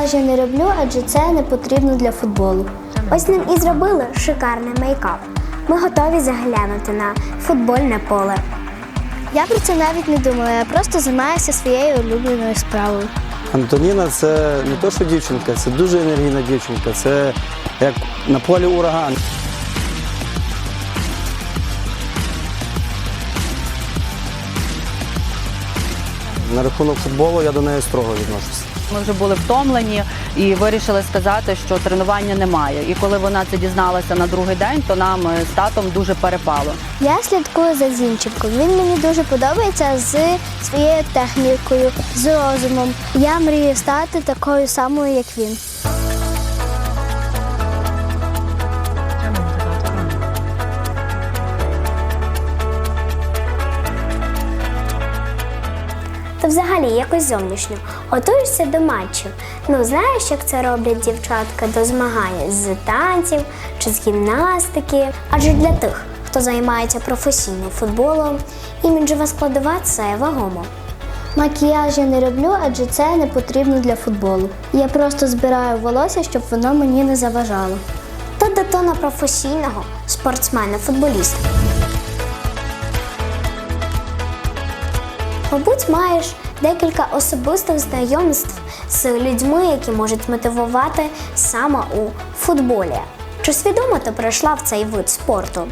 Я не роблю, адже це не потрібно для футболу. Ось ним і зробили шикарний мейкап. Ми готові заглянути на футбольне поле. Я про це навіть не думала, я просто займаюся своєю улюбленою справою. Антоніна це не то, що дівчинка, це дуже енергійна дівчинка. Це як на полі ураган. На рахунок футболу я до неї строго відношуся. Ми вже були втомлені і вирішили сказати, що тренування немає. І коли вона це дізналася на другий день, то нам е, з татом дуже перепало. Я слідкую за Зінченком. Він мені дуже подобається з своєю технікою, з розумом. Я мрію стати такою самою, як він. Та взагалі якось зовнішньо. Готуєшся до матчів. Ну, знаєш, як це роблять дівчатка до змагань з танців чи з гімнастики. Адже для тих, хто займається професійним футболом, іміджева складова це вагомо. Макіяж я не роблю, адже це не потрібно для футболу. Я просто збираю волосся, щоб воно мені не заважало. То до професійного спортсмена-футболіста. Мабуть, маєш декілька особистих знайомств з людьми, які можуть мотивувати саме у футболі. Чи свідомо ти прийшла в цей вид спорту?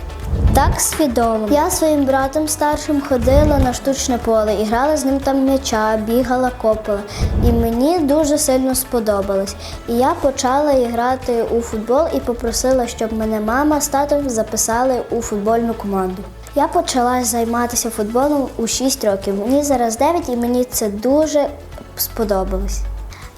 Так, свідомо. Я своїм братом старшим ходила на штучне поле і грала з ним там м'яча, бігала, копала. І мені дуже сильно сподобалось. І я почала грати у футбол і попросила, щоб мене мама з татом записали у футбольну команду. Я почала займатися футболом у 6 років. Мені зараз 9 і мені це дуже сподобалось.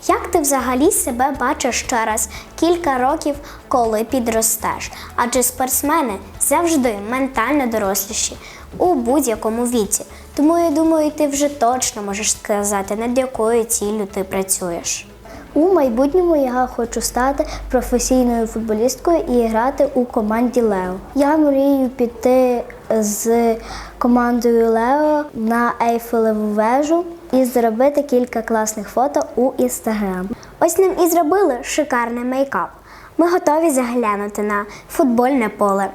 Як ти взагалі себе бачиш через кілька років, коли підростеш? Адже спортсмени завжди ментально доросліші у будь-якому віці. Тому я думаю, ти вже точно можеш сказати, над якою ціллю ти працюєш. У майбутньому я хочу стати професійною футболісткою і грати у команді Лео. Я мрію піти з командою Лео на Ейфелеву вежу і зробити кілька класних фото у інстаграм. Ось ним і зробили шикарний мейкап. Ми готові заглянути на футбольне поле.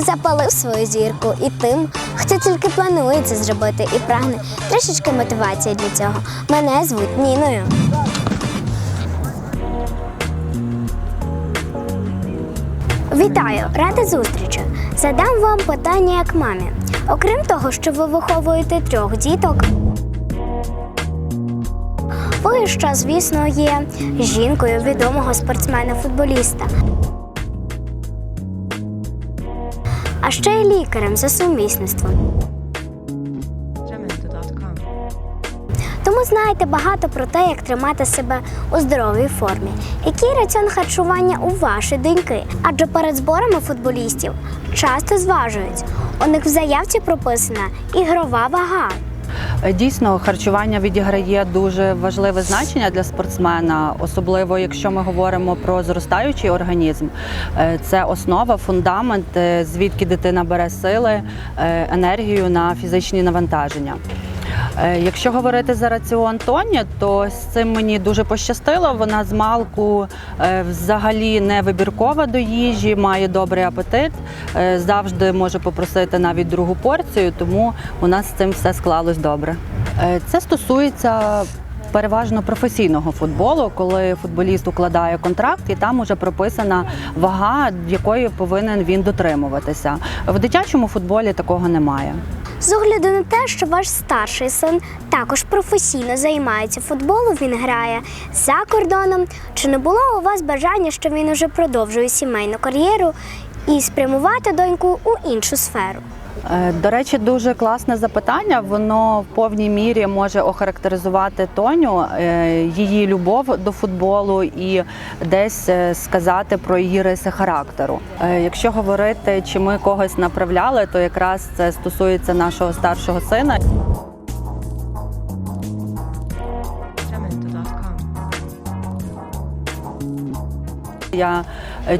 Вже запалив свою зірку, і тим, хто тільки планує це зробити і прагне трішечки мотивації для цього. Мене звуть Ніною. Вітаю, рада зустрічі. Задам вам питання як мамі. Окрім того, що ви виховуєте трьох діток, ви ще, звісно, є жінкою відомого спортсмена-футболіста. Ще й лікарем за сумісництвом. Тому знаєте багато про те, як тримати себе у здоровій формі. Який раціон харчування у ваші доньки? Адже перед зборами футболістів часто зважують. У них в заявці прописана ігрова вага. Е, Дійсно, харчування відіграє дуже важливе значення для спортсмена, особливо якщо ми говоримо про зростаючий організм. Е, Це основа, фундамент, е, звідки дитина бере сили, енергію на фізичні навантаження. Е, Якщо говорити за раціон Тоні, то з цим мені дуже пощастило. Вона з малку е, взагалі не вибіркова до їжі, має добрий апетит, е, завжди може попросити навіть другу порцію, тому у нас з цим все склалось добре. Це стосується. Переважно професійного футболу, коли футболіст укладає контракт, і там уже прописана вага, якої повинен він дотримуватися. В дитячому футболі такого немає. З огляду на те, що ваш старший син також професійно займається футболом, він грає за кордоном. Чи не було у вас бажання, що він уже продовжує сімейну кар'єру і спрямувати доньку у іншу сферу? Е, До речі, дуже класне запитання. Воно в повній мірі може охарактеризувати Тоню, е, її любов до футболу і десь е, сказати про її риси характеру. Якщо говорити, чи ми когось направляли, то якраз це стосується нашого старшого сина. Я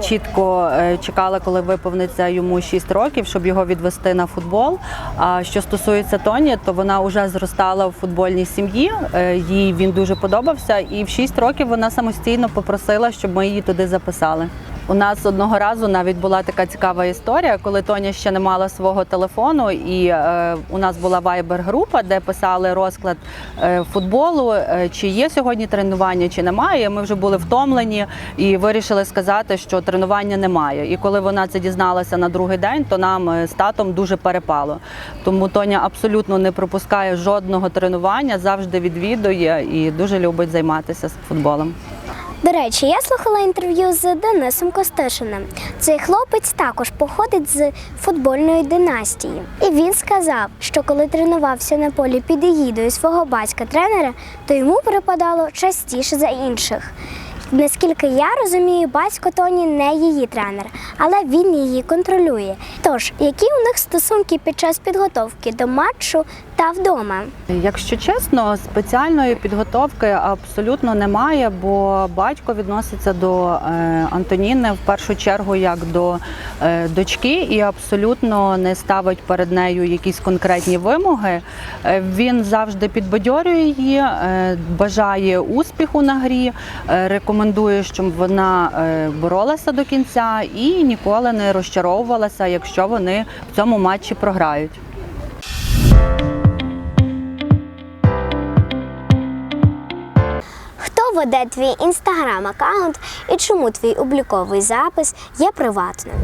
чітко е, чекали, коли виповниться йому 6 років, щоб його відвести на футбол. А що стосується Тоні, то вона вже зростала в футбольній сім'ї. е, Їй він дуже подобався, і в 6 років вона самостійно попросила, щоб ми її туди записали. У нас одного разу навіть була така цікава історія, коли Тоня ще не мала свого телефону, і е, у нас була вайбер-група, де писали розклад е, футболу, е, чи є сьогодні тренування, чи немає. Ми вже були втомлені і вирішили сказати, що тренування немає. І коли вона це дізналася на другий день, то нам е, з татом дуже перепало. Тому Тоня абсолютно не пропускає жодного тренування, завжди відвідує і дуже любить займатися футболом. До речі, я слухала інтерв'ю з Денисом Костишиним. Цей хлопець також походить з футбольної династії. І він сказав, що коли тренувався на полі під егідою свого батька-тренера, то йому припадало частіше за інших. Наскільки я розумію, батько Тоні не її тренер, але він її контролює. Тож, які у них стосунки під час підготовки до матчу та вдома? Якщо чесно, спеціальної підготовки абсолютно немає, бо батько відноситься до е, Антоніни в першу чергу як до е, дочки і абсолютно не ставить перед нею якісь конкретні вимоги. Е, Він завжди підбадьорює її, бажає успіху на грі, рекомендує, щоб вона боролася до кінця і ніколи не розчаровувалася, якщо вони в цьому матчі програють. Веде твій інстаграм-аккаунт і чому твій обліковий запис є приватним?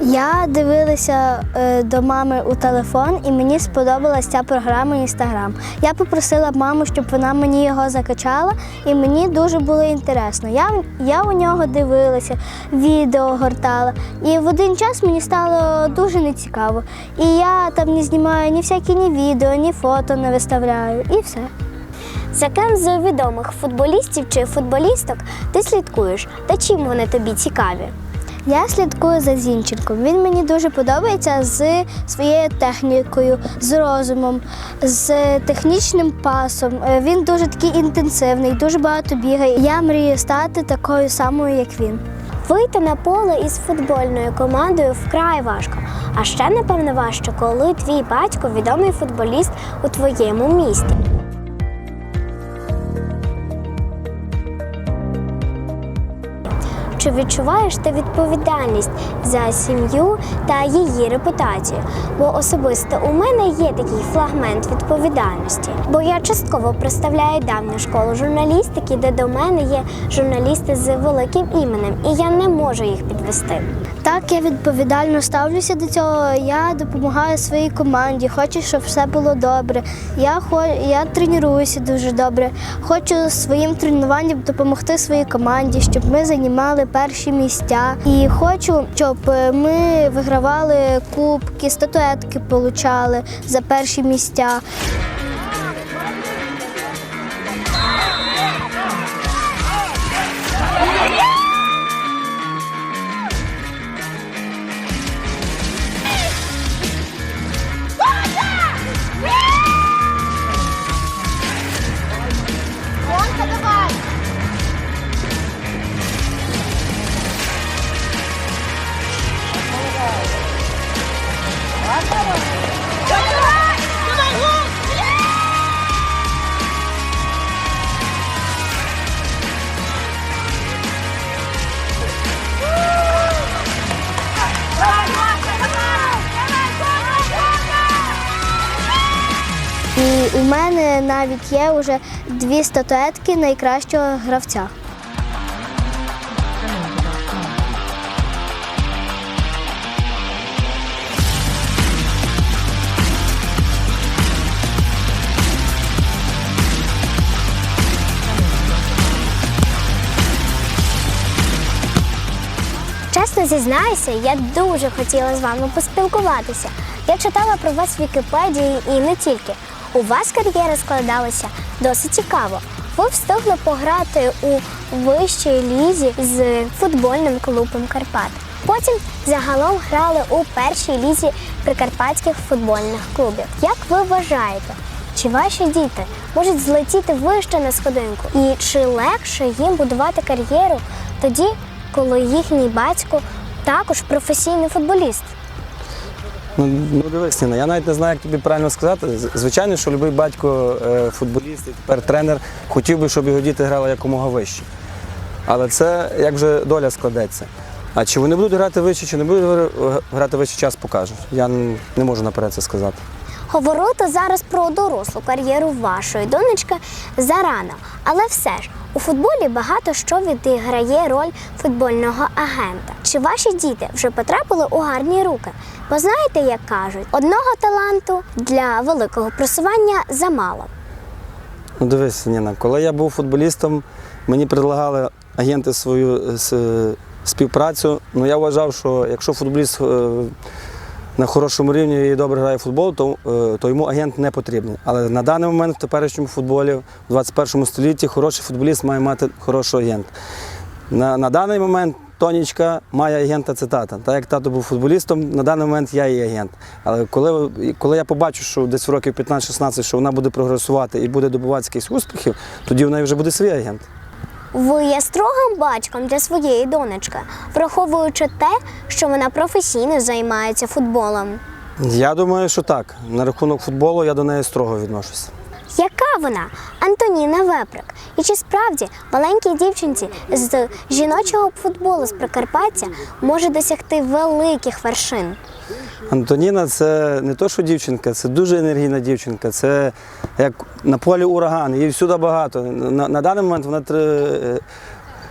Я дивилася е, до мами у телефон, і мені сподобалася ця програма Інстаграм. Я попросила маму, щоб вона мені його закачала, і мені дуже було інтересно. Я, я у нього дивилася, відео гортала, і в один час мені стало дуже нецікаво. І я там не знімаю ні всякі ні відео, ні фото не виставляю, і все. За ким з відомих футболістів чи футболісток ти слідкуєш та чим вони тобі цікаві? Я слідкую за Зінченком. Він мені дуже подобається з своєю технікою, з розумом, з технічним пасом. Е, Він дуже такий інтенсивний, дуже багато бігає. Я мрію стати такою самою, як він. Вийти на поле із футбольною командою вкрай важко. А ще напевно важче, коли твій батько відомий футболіст у твоєму місті. Чи відчуваєш ти відповідальність за сім'ю та її репутацію? Бо особисто у мене є такий флагмент відповідальності. Бо я частково представляю давню школу журналістики, де до мене є журналісти з великим іменем, і я не можу їх підвести. Так, я відповідально ставлюся до цього. Я допомагаю своїй команді, хочу, щоб все було добре. Я я тренуюся дуже добре. Хочу своїм тренуванням допомогти своїй команді, щоб ми займали перші місця. І хочу, щоб е, ми вигравали кубки, статуетки получали за перші місця. Навіть є вже дві статуетки найкращого гравця. Чесно зізнаюся, я дуже хотіла з вами поспілкуватися. Я читала про вас в Вікіпедії і не тільки. У вас кар'єра складалася досить цікаво. Ви встигли пограти у вищій лізі з футбольним клубом Карпат. Потім загалом грали у першій лізі прикарпатських футбольних клубів. Як ви вважаєте, чи ваші діти можуть злетіти вище на сходинку? І чи легше їм будувати кар'єру тоді, коли їхній батько також професійний футболіст? Ну, ну дивись, Ніна, я навіть не знаю, як тобі правильно сказати. Звичайно, що будь-який батько, е, футболіст і тепер тренер, хотів би, щоб його діти грали якомога вище. Але це як вже доля складеться. А чи вони будуть грати вище, чи не будуть грати вище, час покаже. Я не можу наперед це сказати. Говорити зараз про дорослу кар'єру вашої донечки зарано, але все ж у футболі багато що відіграє роль футбольного агента. Чи ваші діти вже потрапили у гарні руки? Бо знаєте, як кажуть, одного таланту для великого просування замало. Ну дивись, Ніна, коли я був футболістом, мені предлагали агенти свою е, співпрацю. Ну я вважав, що якщо футболіст е, на хорошому рівні і добре грає в футбол, то, е, то йому агент не потрібний. Але на даний момент в теперішньому футболі, в 21 столітті, хороший футболіст має мати хорошого агента. На, на даний момент Тонічка має агента цитата. Так як тато був футболістом, на даний момент я її агент. Але коли, коли я побачу, що десь в років 15-16, що вона буде прогресувати і буде добуватися якихось успіхів, тоді в неї вже буде свій агент. Ви є строгим батьком для своєї донечки, враховуючи те, що вона професійно займається футболом. Я думаю, що так. На рахунок футболу я до неї строго відношуся. Яка вона? Антоніна Веприк. І чи справді маленькій дівчинці з жіночого футболу з Прикарпаття може досягти великих вершин? Антоніна це не то, що дівчинка, це дуже енергійна дівчинка. Це як на полі ураган, її всюди багато. На, на даний момент вона тре-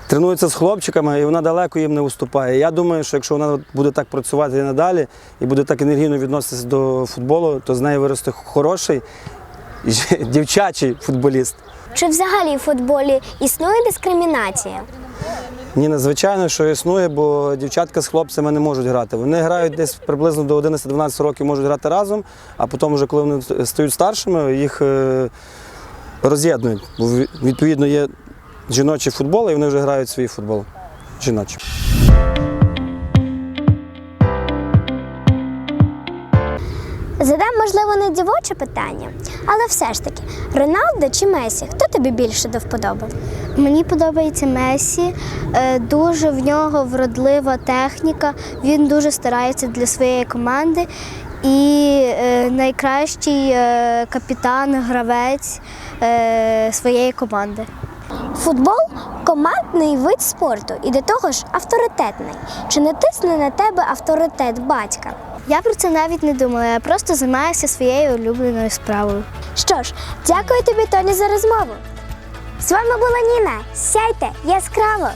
тренується з хлопчиками і вона далеко їм не уступає. Я думаю, що якщо вона буде так працювати і надалі і буде так енергійно відноситися до футболу, то з неї виросте хороший дівчачий футболіст. Чи взагалі в футболі існує дискримінація? Ні, надзвичайно, що існує, бо дівчатка з хлопцями не можуть грати. Вони грають десь приблизно до 11-12 років можуть грати разом, а потім, вже коли вони стають старшими, їх е, роз'єднують. Відповідно є жіночий футбол, і вони вже грають свій футбол. Жіночий. Задам, можливо, не дівоче питання, але все ж таки, Роналдо чи Месі, хто тобі більше до вподоби? Мені подобається Месі, е, дуже в нього вродлива техніка. Він дуже старається для своєї команди. І е, найкращий е, капітан, гравець своєї команди. Футбол командний вид спорту і до того ж авторитетний. Чи не тисне на тебе авторитет батька? Я про це навіть не думала, я просто займаюся своєю улюбленою справою. Що ж, дякую тобі, Тоні, за розмову. З вами була Ніна. Сяйте яскраво!